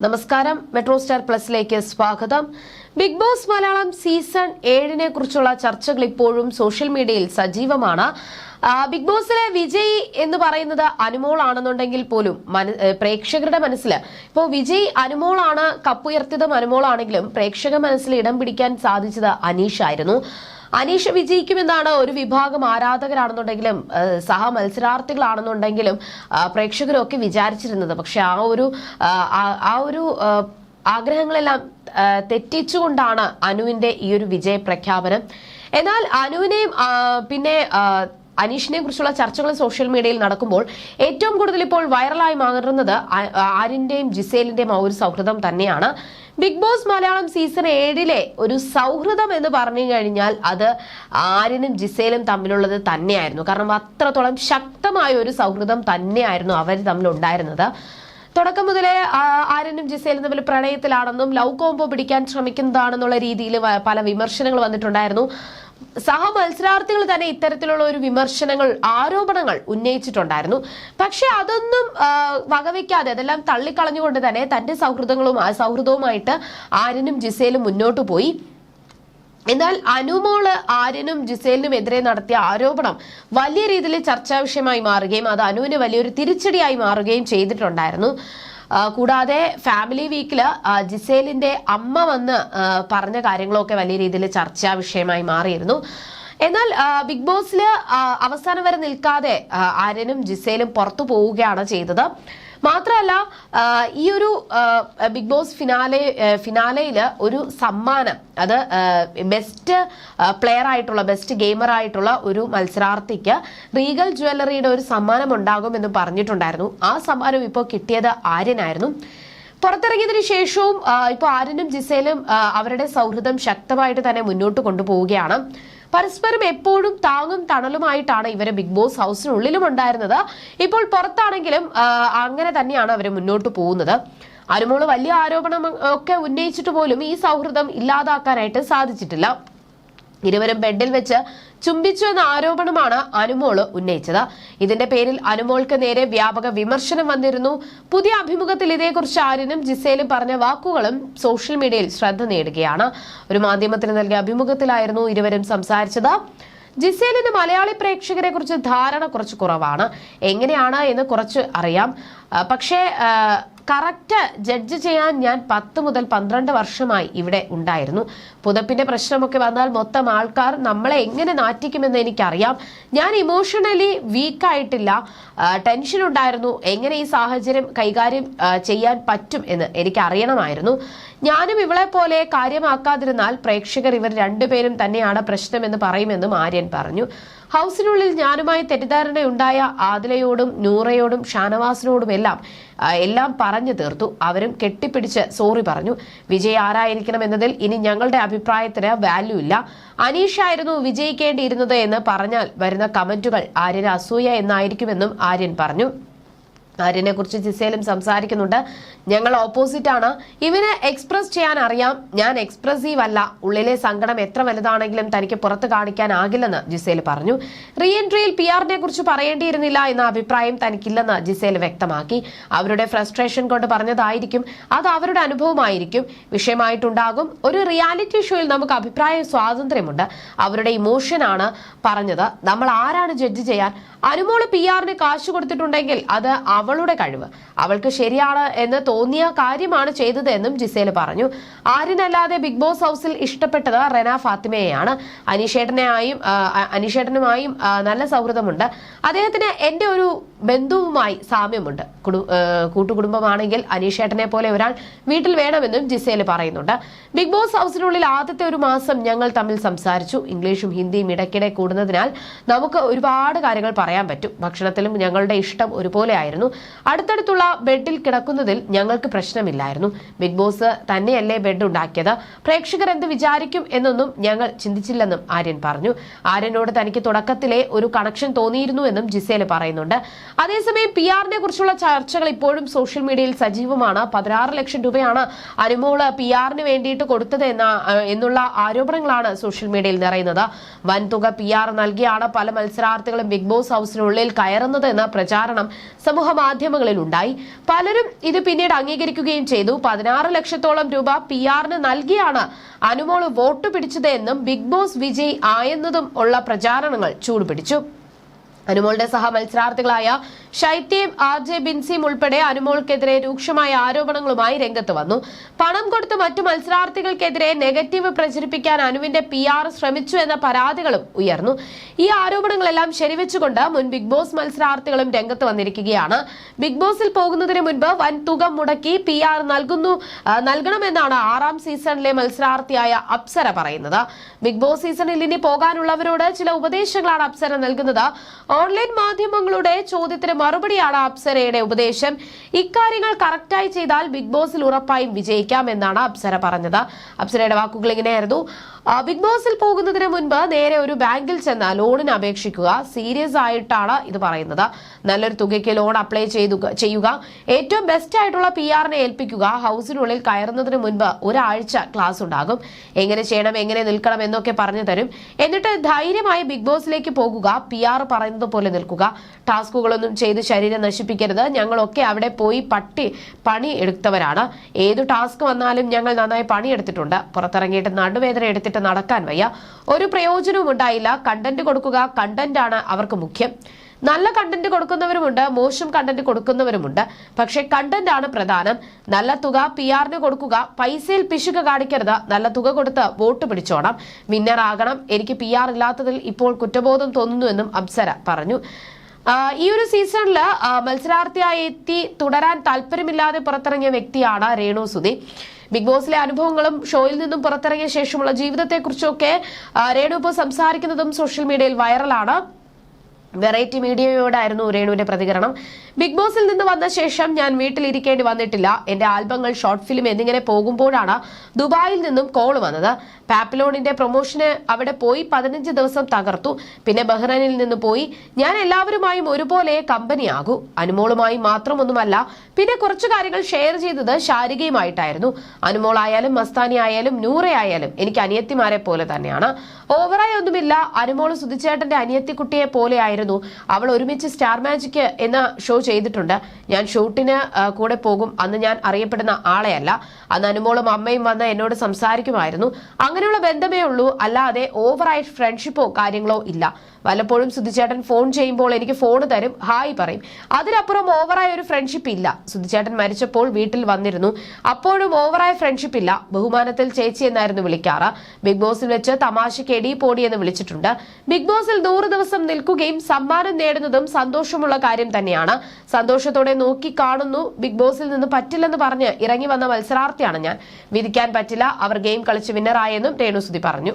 നമസ്കാരം. Metro star പ്ലസിലേക്ക് സ്വാഗതം. ബിഗ് ബോസ് മലയാളം സീസൺ ഏഴിനെ കുറിച്ചുള്ള ചർച്ചകൾ ഇപ്പോഴും സോഷ്യൽ മീഡിയയിൽ സജീവമാണ്. ബിഗ് ബോസിലെ വിജയ് എന്ന് പറയുന്നത് അനുമോൾ ആണെന്നുണ്ടെങ്കിൽ പോലും പ്രേക്ഷകരുടെ മനസ്സിൽ ഇപ്പോൾ വിജയ് അനുമോളാണ് കപ്പുയർത്തിയതും അനുമോളാണെങ്കിലും പ്രേക്ഷക മനസ്സിൽ ഇടം പിടിക്കാൻ സാധിച്ചത് അനീഷായിരുന്നു അനീഷ് വിജയിക്കുമെന്നാണ് ഒരു വിഭാഗം ആരാധകരാണെന്നുണ്ടെങ്കിലും സഹ മത്സരാർത്ഥികളാണെന്നുണ്ടെങ്കിലും പ്രേക്ഷകരൊക്കെ വിചാരിച്ചിരുന്നത്. പക്ഷെ ആ ഒരു ആ, ഒരു ആഗ്രഹങ്ങളെല്ലാം തെറ്റിച്ചുകൊണ്ടാണ് അനുവിന്റെ ഈ ഒരു വിജയ പ്രഖ്യാപനം എന്നാൽ അനുവിനെയും പിന്നെ അനീഷിനെ കുറിച്ചുള്ള ചർച്ചകൾ സോഷ്യൽ മീഡിയയിൽ നടക്കുമ്പോൾ ഏറ്റവും കൂടുതൽ ഇപ്പോൾ വൈറലായി മാറുന്നത് ആരിന്റെയും ജിസേലിന്റെയും ആ ഒരു സൗഹൃദം തന്നെയാണ്. ബിഗ് ബോസ് മലയാളം സീസൺ ഏഴിലെ ഒരു സൗഹൃദം എന്ന് പറഞ്ഞു കഴിഞ്ഞാൽ അത് ആര്യനും ജിസേലും തമ്മിലുള്ളത് തന്നെയായിരുന്നു. കാരണം അത്രത്തോളം ശക്തമായ ഒരു സൗഹൃദം തന്നെയായിരുന്നു അവർ തമ്മിൽ ഉണ്ടായിരുന്നത് തുടക്കം മുതലേ ആര്യനും ജിസേലും തമ്മിൽ പ്രണയത്തിലാണെന്നും ലവ് കോംബോ പിടിക്കാൻ ശ്രമിക്കുന്നതാണെന്നുള്ള രീതിയിൽ പല വിമർശനങ്ങൾ വന്നിട്ടുണ്ടായിരുന്നു. സഹ മത്സരാർത്ഥികൾ തന്നെ ഇത്തരത്തിലുള്ള ഒരു വിമർശനങ്ങൾ ആരോപണങ്ങൾ ഉന്നയിച്ചിട്ടുണ്ടായിരുന്നു. പക്ഷെ അതൊന്നും വകവെക്കാതെ അതെല്ലാം തള്ളിക്കളഞ്ഞുകൊണ്ട് തന്നെ തന്റെ സൗഹൃദങ്ങളും സൗഹൃദവുമായിട്ട് ആര്യനും ജിസേലും മുന്നോട്ട് പോയി. എന്നാൽ അനുമോൾ ആര്യനും ജിസേലിനും എതിരെ നടത്തിയ ആരോപണം വലിയ രീതിയിൽ ചർച്ചാ വിഷയമായി മാറുകയും അത് അനുവിന് വലിയൊരു തിരിച്ചടിയായി മാറുകയും ചെയ്തിട്ടുണ്ടായിരുന്നു. കൂടാതെ ഫാമിലി വീക്കിൽ ജിസേലിന്റെ അമ്മ വന്ന് പറഞ്ഞ കാര്യങ്ങളൊക്കെ വലിയ രീതിയിൽ ചർച്ചാ വിഷയമായി മാറിയിരുന്നു. എന്നാൽ ബിഗ് ബോസിൽ അവസാനം വരെ നിൽക്കാതെ ആര്യനും ജിസേലും പുറത്തു പോവുകയാണ് ചെയ്തത്. മാത്രമല്ല ഈ ഒരു ബിഗ് ബോസ് ഫിനാലെ ഫിനാലയിൽ ഒരു സമ്മാനം അത് ബെസ്റ്റ് പ്ലെയർ ആയിട്ടുള്ള ബെസ്റ്റ് ഗെയിമർ ആയിട്ടുള്ള ഒരു മത്സരാർത്ഥിക്ക് റീഗൽ ജ്വല്ലറിയുടെ ഒരു സമ്മാനം ഉണ്ടാകും എന്ന് പറഞ്ഞിട്ടുണ്ടായിരുന്നു. ആ സമ്മാനം ഇപ്പോൾ കിട്ടിയത് ആര്യനായിരുന്നു. പുറത്തിറങ്ങിയതിനു ശേഷവും ഇപ്പോൾ ആര്യനും ജിസേലും അവരുടെ സൗഹൃദം ശക്തമായിട്ട് തന്നെ മുന്നോട്ട് കൊണ്ടുപോവുകയാണ്. പരസ്പരം എപ്പോഴും താങ്ങും തണലുമായിട്ടാണ് ഇവർ ബിഗ് ബോസ് ഹൗസിനുള്ളിലും ഉണ്ടായിരുന്നത്. ഇപ്പോൾ പുറത്താണെങ്കിലും അങ്ങനെ തന്നെയാണ് അവർ മുന്നോട്ട് പോകുന്നത്. അനുമോൾ വലിയ ആരോപണം ഒക്കെ ഉന്നയിച്ചിട്ട് പോലും ഈ സൗഹൃദം ഇല്ലാതാക്കാനായിട്ട് സാധിച്ചിട്ടില്ല. ഇരുവരും ബെഡിൽ വെച്ച് ചുംബിച്ചു എന്ന ആരോപണമാണ് അനുമോൾ ഉന്നയിച്ചത്. ഇതിന്റെ പേരിൽ അനുമോൾക്ക് നേരെ വ്യാപക വിമർശനം വന്നിരുന്നു. പുതിയ അഭിമുഖത്തിൽ ഇതേക്കുറിച്ച് ആര്യനും ജിസേലും പറഞ്ഞ വാക്കുകളും സോഷ്യൽ മീഡിയയിൽ ശ്രദ്ധ നേടുകയാണ്. ഒരു മാധ്യമത്തിന് നൽകിയ അഭിമുഖത്തിലായിരുന്നു ഇരുവരും സംസാരിച്ചത്. ജിസേലിന് മലയാളി പ്രേക്ഷകരെ കുറിച്ച് ധാരണ കുറച്ച് കുറവാണ്. എങ്ങനെയാണ് എന്ന് കുറച്ച് അറിയാം. പക്ഷേ കറക്റ്റ് ജഡ്ജ് ചെയ്യാൻ ഞാൻ പത്ത് മുതൽ പന്ത്രണ്ട് വർഷമായി ഇവിടെ ഉണ്ടായിരുന്നു. പുതപ്പിന്റെ പ്രശ്നമൊക്കെ വന്നാൽ മൊത്തം ആൾക്കാർ നമ്മളെ എങ്ങനെ നാറ്റിക്കുമെന്ന് എനിക്കറിയാം. ഞാൻ ഇമോഷണലി വീക്കായിട്ടില്ല ടെൻഷൻ ഉണ്ടായിരുന്നു. എങ്ങനെ ഈ സാഹചര്യം കൈകാര്യം ചെയ്യാൻ പറ്റും എന്ന് എനിക്ക് അറിയണമായിരുന്നു ഞാനും ഇവളെ പോലെ കാര്യമാക്കാതിരുന്നാൽ പ്രേക്ഷകർ ഇവർ രണ്ടുപേരും തന്നെയാണ് പ്രശ്നമെന്ന് പറയുമെന്നും ആര്യൻ പറഞ്ഞു. ഹൗസിനുള്ളിൽ ഞാനുമായി തെറ്റിദ്ധാരണയുണ്ടായ ആദിലയോടും നൂറയോടും ഷാനവാസിനോടും എല്ലാം എല്ലാം പറഞ്ഞു തീർത്തു. അവരും കെട്ടിപ്പിടിച്ച് സോറി പറഞ്ഞു. വിജയ് ആരായിരിക്കണം എന്നതിൽ ഇനി ഞങ്ങളുടെ അഭിപ്രായത്തിന് വാല്യൂ ഇല്ല. അനീഷായിരുന്നു വിജയിക്കേണ്ടിയിരുന്നത് എന്ന് പറഞ്ഞാൽ വരുന്ന കമന്റുകൾ ആര്യന് അസൂയ എന്നായിരിക്കുമെന്നും ആര്യൻ പറഞ്ഞു. ആര്യനെ കുറിച്ച് ജിസേലും സംസാരിക്കുന്നുണ്ട്. ഞങ്ങൾ ഓപ്പോസിറ്റ് ആണ്. ഇവന് എക്സ്പ്രസ് ചെയ്യാൻ അറിയാം. ഞാൻ എക്സ്പ്രസീവ് അല്ല. ഉള്ളിലെ സങ്കടം എത്ര വലുതാണെങ്കിലും തനിക്ക് പുറത്ത് കാണിക്കാനാകില്ലെന്ന് ജിസേൽ പറഞ്ഞു. റീ എൻട്രിയിൽ പി ആറിനെ കുറിച്ച് പറയേണ്ടിയിരുന്നില്ല എന്ന അഭിപ്രായം തനിക്കില്ലെന്ന് ജിസേൽ വ്യക്തമാക്കി. അവരുടെ ഫ്രസ്ട്രേഷൻ കൊണ്ട് പറഞ്ഞതായിരിക്കും. അത് അവരുടെ അനുഭവമായിരിക്കും. വിഷയമായിട്ടുണ്ടാകും. ഒരു റിയാലിറ്റി ഷോയിൽ നമുക്ക് അഭിപ്രായ സ്വാതന്ത്ര്യമുണ്ട്. അവരുടെ ഇമോഷൻ ആണ് പറഞ്ഞത്. നമ്മൾ ആരാണ് ജഡ്ജ് ചെയ്യാൻ? അനുമോൾ പി ആറിന് കാശ് കൊടുത്തിട്ടുണ്ടെങ്കിൽ അത് അവളുടെ കഴിവ്. അവൾക്ക് ശരിയാണ് എന്ന് തോന്നിയ കാര്യമാണ് ചെയ്തത് എന്നും ജിസേൽ പറഞ്ഞു. ആരിനല്ലാതെ ബിഗ് ബോസ് ഹൗസിൽ ഇഷ്ടപ്പെട്ടത് റെന ഫാത്തിമയെയാണ്. അനീഷേട്ടനെയായും ആ, അനീഷേട്ടനുമായും നല്ല സൗഹൃദമുണ്ട്. അദ്ദേഹത്തിന് എന്റെ ഒരു ബന്ധുവുമായി സാമ്യമുണ്ട്. കുടു കൂട്ടുകുടുംബമാണെങ്കിൽ അനീഷേട്ടനെ പോലെ ഒരാൾ വീട്ടിൽ വേണമെന്നും ജിസേൽ പറയുന്നുണ്ട്. ബിഗ് ബോസ് ഹൗസിനുള്ളിൽ ആദ്യത്തെ ഒരു മാസം ഞങ്ങൾ തമ്മിൽ സംസാരിച്ചു. ഇംഗ്ലീഷും ഹിന്ദിയും ഇടയ്ക്കിടെ കൂടുന്നതിനാൽ നമുക്ക് ഒരുപാട് കാര്യങ്ങൾ പറയാൻ പറ്റും. ഭക്ഷണത്തിലും ഞങ്ങളുടെ ഇഷ്ടം ഒരുപോലെ ആയിരുന്നു. അടുത്തടുത്തുള്ള ബെഡിൽ കിടക്കുന്നതിൽ ഞങ്ങൾക്ക് പ്രശ്നമില്ലായിരുന്നു. ബിഗ് ബോസ് തന്നെയല്ലേ ബെഡ് ഉണ്ടാക്കിയത്? പ്രേക്ഷകർ എന്ത് വിചാരിക്കും എന്നൊന്നും ഞങ്ങൾ ചിന്തിച്ചില്ലെന്നും ആര്യൻ പറഞ്ഞു. ആര്യനോട് തനിക്ക് തുടക്കത്തിലെ ഒരു കണക്ഷൻ തോന്നിയിരുന്നു എന്നും ജിസേൽ പറയുന്നുണ്ട്. അതേസമയം പി ആറിനെ കുറിച്ചുള്ള ചർച്ചകൾ ഇപ്പോഴും സോഷ്യൽ മീഡിയയിൽ സജീവമാണ്. പതിനാറ് ലക്ഷം രൂപയാണ് അനുമോൾ പി ആറിന് വേണ്ടിയിട്ട് കൊടുത്തത് എന്ന എന്നുള്ള ആരോപണങ്ങളാണ് സോഷ്യൽ മീഡിയയിൽ നിറയുന്നത്. വൻതുക പി ആർ നൽകിയാണ് പല മത്സരാർത്ഥികളും ബിഗ് ബോസ് ഹൗസിനുള്ളിൽ കയറുന്നത് എന്ന പ്രചാരണം സമൂഹ മാധ്യമങ്ങളിൽ ഉണ്ടായി പലരും ഇത് പിന്നീട് അംഗീകരിക്കുകയും ചെയ്തു. പതിനാറ് ലക്ഷത്തോളം രൂപ പി ആറിന് നൽകിയാണ് അനുമോൾ വോട്ട് പിടിച്ചത് എന്നും ബിഗ് ബോസ് വിജയ് ആയെന്നതും ഉള്ള പ്രചാരണങ്ങൾ ചൂടുപിടിച്ചു. അനുമോളുടെ സഹ മത്സരാർത്ഥികളായ ഷൈത്യം ആർ ജെ ബിൻസിയും ഉൾപ്പെടെ അനുമോൾക്കെതിരെ രൂക്ഷമായ ആരോപണങ്ങളുമായി രംഗത്ത് വന്നു. പണം കൊടുത്ത് മറ്റു മത്സരാർത്ഥികൾക്കെതിരെ നെഗറ്റീവ് പ്രചരിപ്പിക്കാൻ അനുവിന്റെ പി ആർ ശ്രമിച്ചു എന്ന പരാതികളും ഉയർന്നു. ഈ ആരോപണങ്ങളെല്ലാം ശരിവെച്ചുകൊണ്ട് മുൻ ബിഗ് ബോസ് മത്സരാർത്ഥികളും രംഗത്ത് വന്നിരിക്കുകയാണ്. ബിഗ് ബോസിൽ പോകുന്നതിന് മുൻപ് വൻ തുക മുടക്കി പി ആർ നൽകുന്നു നൽകണമെന്നാണ് ആറാം സീസണിലെ മത്സരാർത്ഥിയായ അപ്സര പറയുന്നത്. ബിഗ് ബോസ് സീസണിൽ ഇനി പോകാനുള്ളവരോട് ചില ഉപദേശങ്ങളാണ് അപ്സര നൽകുന്നത്. ഓൺലൈൻ മാധ്യമങ്ങളുടെ ചോദ്യത്തിന് മറുപടിയാണ് അപ്സരയുടെ ഉപദേശം. ഇക്കാര്യങ്ങൾ കറക്റ്റായി ചെയ്താൽ ബിഗ് ബോസിൽ ഉറപ്പായും വിജയിക്കാം എന്നാണ് അപ്സര പറഞ്ഞത്. അപ്സരയുടെ വാക്കുകൾ ഇങ്ങനെയായിരുന്നു. ബിഗ് ബോസിൽ പോകുന്നതിന് മുൻപ് നേരെ ഒരു ബാങ്കിൽ ചെന്ന് ലോണിന് അപേക്ഷിക്കുക. സീരിയസ് ആയിട്ടാണ് ഇത് പറയുന്നത്. നല്ലൊരു തുകയ്ക്ക് ലോൺ അപ്ലൈ ചെയ്തു ചെയ്യുക. ഏറ്റവും ബെസ്റ്റ് ആയിട്ടുള്ള പി ആറിനെ ഏൽപ്പിക്കുക. ഹൗസിനുള്ളിൽ കയറുന്നതിന് മുൻപ് ഒരാഴ്ച ക്ലാസ് ഉണ്ടാകും. എങ്ങനെ ചെയ്യണം എങ്ങനെ നിൽക്കണം എന്നൊക്കെ പറഞ്ഞു തരും. എന്നിട്ട് ധൈര്യമായി ബിഗ് ബോസിലേക്ക് പോകുക. പി ആർ പറയുന്നത് പോലെ നിൽക്കുക. ടാസ്കുകളൊന്നും ചെയ്ത് ശരീരം നശിപ്പിക്കരുത്. ഞങ്ങളൊക്കെ അവിടെ പോയി പട്ടി പണി എടുത്തവരാണ്. ഏത് ടാസ്ക് വന്നാലും ഞങ്ങൾ നന്നായി പണിയെടുത്തിട്ടുണ്ട്. പുറത്തിറങ്ങിയിട്ട് നടുവേദന എടുത്തിട്ട് നടക്കാൻ വയ്യ. ഒരു പ്രയോജനവും ഉണ്ടായില്ല. കണ്ടന്റ് കൊടുക്കുക കണ്ടന്റ് ആണ് അവർക്ക് മുഖ്യം. നല്ല കണ്ടന്റ് കൊടുക്കുന്നവരുമുണ്ട് മോശം കണ്ടന്റ് കൊടുക്കുന്നവരുമുണ്ട്. പക്ഷേ കണ്ടന്റ് ആണ് പ്രധാനം. നല്ല തുക പി ആറിന് കൊടുക്കുക പൈസയിൽ പിശുക കാണിക്കരുത്. നല്ല തുക കൊടുത്ത് വോട്ട് പിടിച്ചോണം. വിന്നർ ആകണം എനിക്ക് പി ആർ ഇല്ലാത്തതിൽ ഇപ്പോൾ കുറ്റബോധം തോന്നുന്നുവെന്നും അപ്സര പറഞ്ഞു. ഈ ഒരു സീസണിൽ മത്സരാർത്ഥിയായി എത്തി തുടരാൻ താല്പര്യമില്ലാതെ പുറത്തിറങ്ങിയ വ്യക്തിയാണ് രേണു സുധി. ബിഗ് ബോസിലെ അനുഭവങ്ങളും ഷോയിൽ നിന്നും പുറത്തിറങ്ങിയ ശേഷമുള്ള ജീവിതത്തെക്കുറിച്ചൊക്കെ രേണു ഇപ്പോൾ സംസാരിക്കുന്നതും സോഷ്യൽ മീഡിയയിൽ വൈറലാണ്. വെറൈറ്റി മീഡിയയോടായിരുന്നു രേണുവിന്റെ പ്രതികരണം. ബിഗ് ബോസിൽ നിന്ന് വന്ന ശേഷം ഞാൻ വീട്ടിലിരിക്കേണ്ടി വന്നിട്ടില്ല. എന്റെ ആൽബങ്ങൾ ഷോർട്ട് ഫിലിം എന്നിങ്ങനെ പോകുമ്പോഴാണ് ദുബായിൽ നിന്നും കോൾ വന്നത്. പാപ്പിലോണിന്റെ പ്രൊമോഷന് അവിടെ പോയി പതിനഞ്ച് ദിവസം തകർത്തു. പിന്നെ ബഹ്റൈനിൽ നിന്ന് പോയി. ഞാൻ എല്ലാവരുമായും ഒരുപോലെ കമ്പനിയാകൂ. അനുമോളുമായി മാത്രമൊന്നുമല്ല പിന്നെ കുറച്ചു കാര്യങ്ങൾ ഷെയർ ചെയ്തത് ശാരികയുമായിട്ടായിരുന്നു. അനുമോളായാലും മസ്താനി ആയാലും നൂറയായാലും എനിക്ക് അനിയത്തിമാരെ പോലെ തന്നെയാണ്. ഓവറായി ഒന്നുമില്ല. അനുമോൾ സുധിച്ചേട്ടന്റെ അനിയത്തിക്കുട്ടിയെ പോലെയായിരുന്നു അവൾ ഒരുമിച്ച് സ്റ്റാർ മാജിക് എന്ന ഷോ ചെയ്തിട്ടുണ്ട്. ഞാൻ ഷൂട്ടിന് കൂടെ പോകും. അന്ന് ഞാൻ അറിയപ്പെടുന്ന ആളെയല്ല. അന്ന് അനുമോളും അമ്മയും വന്ന് എന്നോട് സംസാരിക്കുമായിരുന്നു. അങ്ങനെയുള്ള ബന്ധമേ ഉള്ളൂ. അല്ലാതെ ഓവറായി ഫ്രണ്ട്ഷിപ്പോ കാര്യങ്ങളോ ഇല്ല. വല്ലപ്പോഴും സുധിച്ചേട്ടൻ ഫോൺ ചെയ്യുമ്പോൾ എനിക്ക് ഫോൺ തരും. ഹായ് പറയും. അതിനപ്പുറം ഓവറായ ഒരു ഫ്രണ്ട്ഷിപ്പ് ഇല്ല. സുധിച്ചേട്ടൻ മരിച്ചപ്പോൾ വീട്ടിൽ വന്നിരുന്നു. അപ്പോഴും ഓവറായ ഫ്രണ്ട്ഷിപ്പ് ഇല്ല. ബഹുമാനത്തിൽ ചേച്ചി എന്നായിരുന്നു വിളിക്കാറ്. ബിഗ് ബോസിൽ വെച്ച് തമാശയ്ക്ക് എടി പോടി എന്ന് വിളിച്ചിട്ടുണ്ട്. ബിഗ് ബോസിൽ നൂറ് ദിവസം നിൽക്കുകയും സമ്മാനം നേടുന്നതും സന്തോഷമുള്ള കാര്യം തന്നെയാണ്. സന്തോഷത്തോടെ നോക്കി കാണുന്നു. ബിഗ് ബോസിൽ നിന്ന് പറ്റില്ലെന്ന് പറഞ്ഞ് ഇറങ്ങി വന്ന മത്സരാർത്ഥിയാണ് ഞാൻ. വിധിക്കാൻ പറ്റില്ല. അവർ ഗെയിം കളിച്ച് വിന്നറായെന്നും രേണുസുതി പറഞ്ഞു.